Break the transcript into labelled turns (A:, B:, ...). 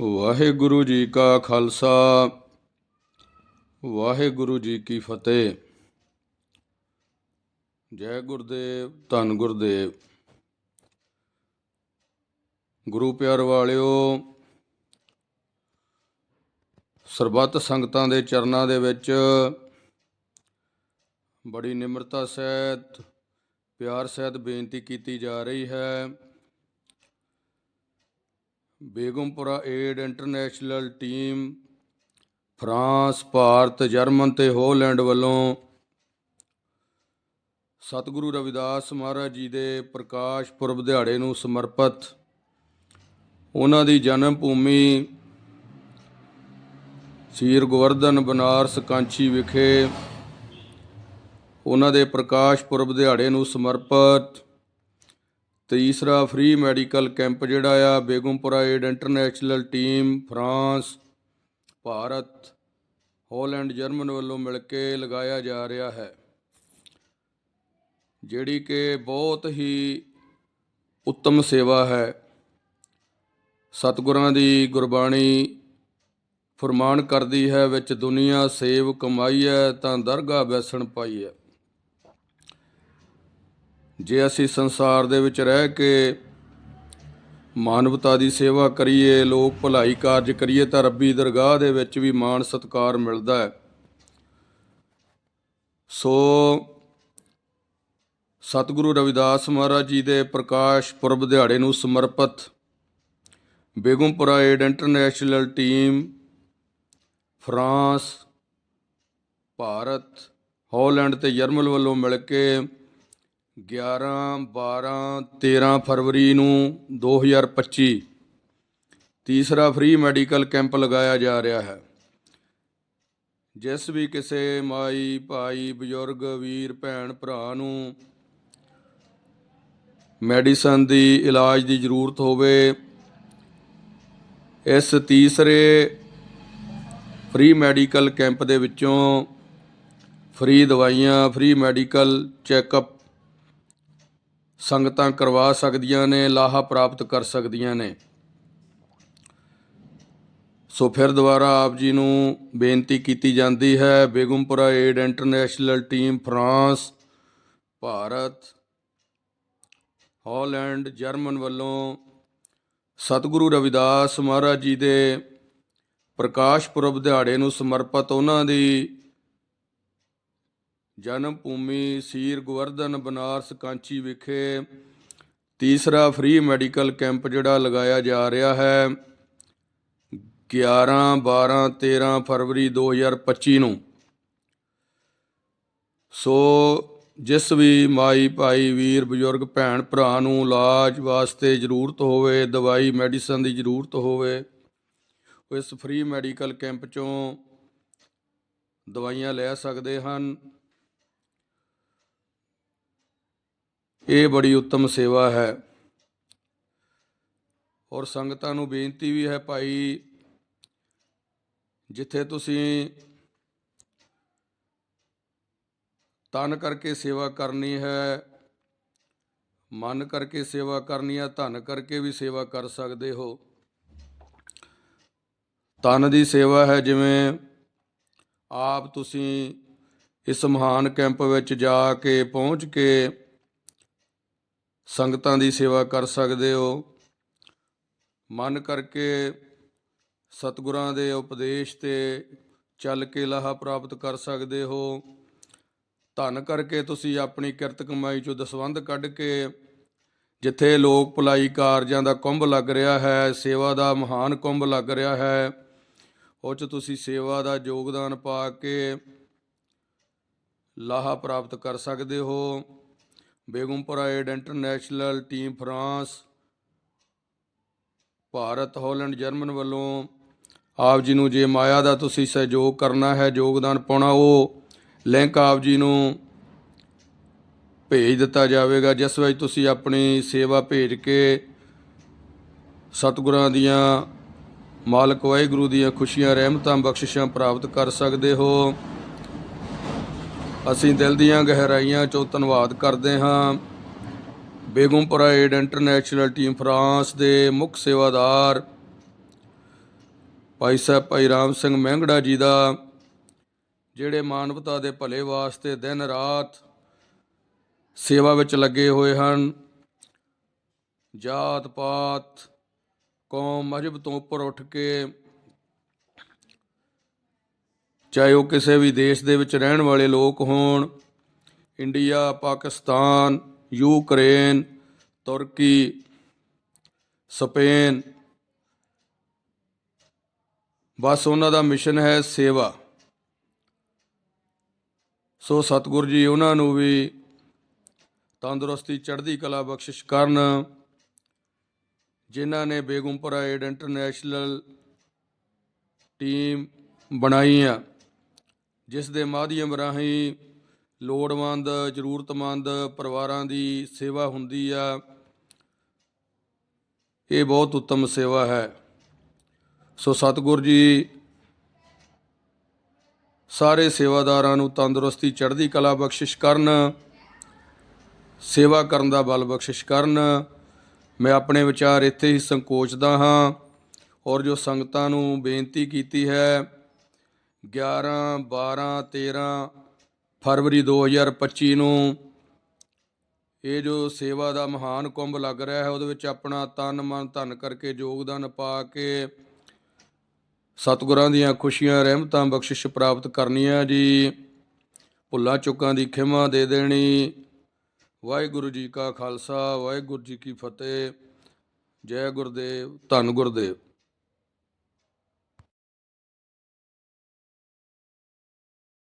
A: ਵਾਹਿਗੁਰੂ ਜੀ ਕਾ ਖਾਲਸਾ। ਵਾਹਿਗੁਰੂ ਜੀ ਕੀ ਫਤਿਹ। ਜੈ ਗੁਰਦੇਵ, ਧੰਨ ਗੁਰਦੇਵ। ਗੁਰੂ ਪਿਆਰ ਵਾਲਿਓ, ਸਰਬੱਤ ਸੰਗਤਾਂ ਦੇ ਚਰਨਾਂ ਦੇ ਵਿੱਚ ਬੜੀ ਨਿਮਰਤਾ ਸਹਿਤ, ਪਿਆਰ ਸਹਿਤ ਬੇਨਤੀ ਕੀਤੀ ਜਾ ਰਹੀ ਹੈ। Begampura aid international team France, Bharat, German ਤੇ ਹੋਲੈਂਡ ਵੱਲੋਂ ਸਤਿਗੁਰੂ ਰਵਿਦਾਸ ਮਹਾਰਾਜ ਜੀ ਦੇ ਪ੍ਰਕਾਸ਼ ਪੁਰਬ ਦਿਹਾੜੇ ਨੂੰ ਸਮਰਪਿਤ ਉਹਨਾਂ ਦੀ ਜਨਮ ਭੂਮੀ ਸੀਰ ਗੋਵਰਧਨ ਬਨਾਰਸ ਕਾਂਚੀ ਵਿਖੇ ਉਹਨਾਂ ਦੇ ਪ੍ਰਕਾਸ਼ ਪੁਰਬ ਦਿਹਾੜੇ ਨੂੰ ਸਮਰਪਿਤ ਤੀਸਰਾ ਫ੍ਰੀ ਮੈਡੀਕਲ ਕੈਂਪ ਜਿਹੜਾ ਆ, Begampura aid international team, France, Bharat, Holland, German ਵੱਲੋਂ ਮਿਲ ਕੇ ਲਗਾਇਆ ਜਾ ਰਿਹਾ ਹੈ। ਜਿਹੜੀ ਕਿ ਬਹੁਤ ਹੀ ਉੱਤਮ ਸੇਵਾ ਹੈ। ਸਤਿਗੁਰਾਂ ਦੀ ਗੁਰਬਾਣੀ ਫਰਮਾਨ ਕਰਦੀ ਹੈ, ਵਿੱਚ ਦੁਨੀਆ ਸੇਵ ਕਮਾਈ ਹੈ, ਤਾਂ ਦਰਗਾਹ ਬੈਸਣ ਪਾਈ ਹੈ। ਜੇ ਅਸੀਂ ਸੰਸਾਰ ਦੇ ਵਿੱਚ ਰਹਿ ਕੇ ਮਾਨਵਤਾ ਦੀ ਸੇਵਾ ਕਰੀਏ, ਲੋਕ ਭਲਾਈ ਕਾਰਜ ਕਰੀਏ, ਤਾਂ ਰੱਬੀ ਦਰਗਾਹ ਦੇ ਵਿੱਚ ਵੀ ਮਾਣ ਸਤਕਾਰ ਮਿਲਦਾ ਹੈ। ਸੋ ਸਤਿਗੁਰੂ ਰਵਿਦਾਸ ਮਹਾਰਾਜ ਜੀ ਦੇ ਪ੍ਰਕਾਸ਼ ਪੁਰਬ ਦਿਹਾੜੇ ਨੂੰ ਸਮਰਪਿਤ Begampura aid international team France, Bharat, Holland ਤੇ ਜਰਮਨ ਵੱਲੋਂ ਮਿਲ ਕੇ 11 12 13 ਫਰਵਰੀ ਨੂੰ 2025 ਤੀਸਰਾ ਫ੍ਰੀ ਮੈਡੀਕਲ ਕੈਂਪ ਲਗਾਇਆ ਜਾ ਰਿਹਾ ਹੈ। ਜਿਸ ਵੀ ਕਿਸੇ ਮਾਈ, ਭਾਈ, ਬਜ਼ੁਰਗ, ਵੀਰ, ਭੈਣ, ਭਰਾ ਨੂੰ ਮੈਡੀਸਨ ਦੀ ਇਲਾਜ ਦੀ ਜ਼ਰੂਰਤ ਹੋਵੇ, ਇਸ ਤੀਸਰੇ ਫ੍ਰੀ ਮੈਡੀਕਲ ਕੈਂਪ ਦੇ ਵਿੱਚੋਂ ਫ੍ਰੀ ਦਵਾਈਆਂ, ਫ੍ਰੀ ਮੈਡੀਕਲ ਚੈੱਕਅਪ ਸੰਗਤਾਂ ਕਰਵਾ ਸਕਦੀਆਂ ਨੇ, ਲਾਹਾ ਪ੍ਰਾਪਤ ਕਰ ਸਕਦੀਆਂ ਨੇ। ਸੋ ਫਿਰ ਦੁਬਾਰਾ ਆਪ ਜੀ ਨੂੰ ਬੇਨਤੀ ਕੀਤੀ ਜਾਂਦੀ ਹੈ Begampura aid international team France, Bharat, Holland, German ਵੱਲੋਂ ਸਤਿਗੁਰੂ ਰਵਿਦਾਸ ਮਹਾਰਾਜ ਜੀ ਦੇ ਪ੍ਰਕਾਸ਼ ਪੁਰਬ ਦਿਹਾੜੇ ਨੂੰ ਸਮਰਪਿਤ ਉਹਨਾਂ ਦੀ ਜਨਮ ਭੂਮੀ ਸੀਰ ਗੋਵਰਧਨ ਬਨਾਰਸ ਕਾਂਚੀ ਵਿਖੇ ਤੀਸਰਾ ਫ੍ਰੀ ਮੈਡੀਕਲ ਕੈਂਪ ਜਿਹੜਾ ਲਗਾਇਆ ਜਾ ਰਿਹਾ ਹੈ। 11 12 13 ਫਰਵਰੀ 2025 ਨੂੰ। ਸੋ ਜਿਸ ਵੀ ਮਾਈ ਭਾਈ ਵੀਰ ਬਜ਼ੁਰਗ ਭੈਣ ਭਰਾ ਨੂੰ ਇਲਾਜ ਵਾਸਤੇ ਜ਼ਰੂਰਤ ਹੋਵੇ, ਦਵਾਈ ਮੈਡੀਸਨ ਦੀ ਜ਼ਰੂਰਤ ਹੋਵੇ ਇਸ ਫ੍ਰੀ ਮੈਡੀਕਲ ਕੈਂਪ ਚੋਂ ਦਵਾਈਆਂ ਲੈ ਸਕਦੇ ਹਨ। ਇਹ ਬੜੀ ਉੱਤਮ ਸੇਵਾ ਹੈ। ਔਰ ਸੰਗਤਾਂ ਨੂੰ ਬੇਨਤੀ ਵੀ ਹੈ ਭਾਈ, ਜਿੱਥੇ ਤੁਸੀਂ ਤਨ ਕਰਕੇ ਸੇਵਾ ਕਰਨੀ ਹੈ, ਮਨ ਕਰਕੇ ਸੇਵਾ ਕਰਨੀ ਹੈ, ਧਨ ਕਰਕੇ ਵੀ ਸੇਵਾ ਕਰ ਸਕਦੇ ਹੋ। ਤਨ ਦੀ ਸੇਵਾ ਹੈ ਜਿਵੇਂ ਆਪ ਤੁਸੀਂ ਇਸ ਮਹਾਨ ਕੈਂਪ ਵਿੱਚ ਜਾ ਕੇ, ਪਹੁੰਚ ਕੇ ਸੰਗਤਾਂ ਦੀ ਸੇਵਾ ਕਰ ਸਕਦੇ ਹੋ। ਮਨ ਕਰਕੇ ਸਤਿਗੁਰਾਂ ਦੇ ਉਪਦੇਸ਼ ਤੇ ਚੱਲ ਕੇ ਲਾਹਾ ਪ੍ਰਾਪਤ ਕਰ ਸਕਦੇ ਹੋ। ਧਨ ਕਰਕੇ ਤੁਸੀਂ ਆਪਣੀ ਕਿਰਤ ਕਮਾਈ ਚੋਂ ਦਸਵੰਧ ਕੱਢ ਕੇ ਜਿੱਥੇ ਲੋਕ ਭਲਾਈ ਕਾਰਜਾਂ ਦਾ ਕੁੰਭ ਲੱਗ ਰਿਹਾ ਹੈ, ਸੇਵਾ ਦਾ ਮਹਾਨ ਕੁੰਭ ਲੱਗ ਰਿਹਾ ਹੈ ਉਹ ਚ ਤੁਸੀਂ ਸੇਵਾ ਦਾ ਯੋਗਦਾਨ ਪਾ ਕੇ ਲਾਹਾ ਪ੍ਰਾਪਤ ਕਰ ਸਕਦੇ ਹੋ। Begampura aid international team France, Bharat, Holland, German ਵੱਲੋਂ ਆਪ ਜੀ ਨੂੰ ਜੇ ਮਾਇਆ ਦਾ ਤੁਸੀਂ ਸਹਿਯੋਗ ਕਰਨਾ ਹੈ, ਯੋਗਦਾਨ ਪਾਉਣਾ, ਉਹ ਲਿੰਕ ਆਪ ਜੀ ਨੂੰ ਭੇਜ ਦਿੱਤਾ ਜਾਵੇਗਾ। ਜਿਸ ਵਿੱਚ ਤੁਸੀਂ ਆਪਣੀ ਸੇਵਾ ਭੇਜ ਕੇ ਸਤਿਗੁਰਾਂ ਦੀਆਂ, ਮਾਲਕ ਵਾਹਿਗੁਰੂ ਦੀਆਂ ਖੁਸ਼ੀਆਂ, ਰਹਿਮਤਾਂ, ਬਖਸ਼ਿਸ਼ਾਂ ਪ੍ਰਾਪਤ ਕਰ ਸਕਦੇ ਹੋ। ਅਸੀਂ ਦਿਲ ਦੀਆਂ ਗਹਿਰਾਈਆਂ ਚੋਂ ਧੰਨਵਾਦ ਕਰਦੇ ਹਾਂ। Begampura aid international team France ਦੇ ਮੁੱਖ ਸੇਵਾਦਾਰ ਭਾਈ ਸਾਹਿਬ ਭਾਈ ਰਾਮ ਸਿੰਘ ਮਹਿੰਗੜਾ ਜੀ ਦਾ, ਜਿਹੜੇ ਮਾਨਵਤਾ ਦੇ ਭਲੇ ਵਾਸਤੇ ਦਿਨ ਰਾਤ ਸੇਵਾ ਵਿੱਚ ਲੱਗੇ ਹੋਏ ਹਨ। ਜਾਤ ਪਾਤ ਕੌਮ ਮਜਬ ਤੋਂ ਉੱਪਰ ਉੱਠ ਕੇ ਚਾਹੇ ਉਹ ਕਿਸੇ ਵੀ ਦੇਸ਼ ਦੇ ਵਿੱਚ ਰਹਿਣ ਵਾਲੇ ਲੋਕ ਹੋਣ, ਇੰਡੀਆ, ਪਾਕਿਸਤਾਨ, ਯੂਕਰੇਨ, ਤੁਰਕੀ, ਸਪੇਨ, ਬਸ ਉਹਨਾਂ ਦਾ ਮਿਸ਼ਨ ਹੈ ਸੇਵਾ। ਸੋ ਸਤਿਗੁਰੂ ਜੀ, ਉਹਨਾਂ ਨੂੰ ਵੀ ਤੰਦਰੁਸਤੀ, ਚੜ੍ਹਦੀ ਕਲਾ ਬਖਸ਼ਿਸ਼ ਕਰਨ, ਜਿਨ੍ਹਾਂ ਨੇ ਬੇਗਮਪੁਰਾ ਏਡ ਇੰਟਰਨੈਸ਼ਨਲ ਟੀਮ ਬਣਾਈ ਆ। ਜਿਸ ਦੇ ਮਾਧਿਅਮ ਰਾਹੀਂ ਲੋੜਵੰਦ, ਜ਼ਰੂਰਤਮੰਦ ਪਰਿਵਾਰਾਂ ਦੀ ਸੇਵਾ ਹੁੰਦੀ ਆ। ਇਹ ਬਹੁਤ ਉੱਤਮ ਸੇਵਾ ਹੈ। ਸੋ ਸਤਿਗੁਰ ਜੀ, ਸਾਰੇ ਸੇਵਾਦਾਰਾਂ ਨੂੰ ਤੰਦਰੁਸਤੀ, ਚੜ੍ਹਦੀ ਕਲਾ ਬਖਸ਼ਿਸ਼ ਕਰਨ, ਸੇਵਾ ਕਰਨ ਦਾ ਬਲ ਬਖਸ਼ਿਸ਼ ਕਰਨ। ਮੈਂ ਆਪਣੇ ਵਿਚਾਰ ਇੱਥੇ ਹੀ ਸੰਕੋਚਦਾ ਹਾਂ ਔਰ ਜੋ ਸੰਗਤਾਂ ਨੂੰ ਬੇਨਤੀ ਕੀਤੀ ਹੈ 11 12 13 ਫਰਵਰੀ 2025 ਨੂੰ ਇਹ ਜੋ ਸੇਵਾ ਦਾ ਮਹਾਨ ਕੁੰਭ ਲੱਗ ਰਿਹਾ ਹੈ, ਉਹਦੇ ਵਿੱਚ ਆਪਣਾ ਤਨ, ਮਨ, ਧਨ ਕਰਕੇ ਯੋਗਦਾਨ ਪਾ ਕੇ ਸਤਿਗੁਰਾਂ ਦੀਆਂ ਖੁਸ਼ੀਆਂ, ਰਹਿਮਤਾਂ, ਬਖਸ਼ਿਸ਼ ਪ੍ਰਾਪਤ ਕਰਨੀਆਂ ਜੀ। ਭੁੱਲਾਂ, ਚੁੱਕਾਂ ਦੀ ਖਿਮਾ ਦੇ ਦੇਣੀ। ਵਾਹਿਗੁਰੂ ਜੀ ਕਾ ਖਾਲਸਾ, ਵਾਹਿਗੁਰੂ ਜੀ ਕੀ ਫਤਿਹ। ਜੈ ਗੁਰਦੇਵ, ਧੰਨ ਗੁਰਦੇਵ।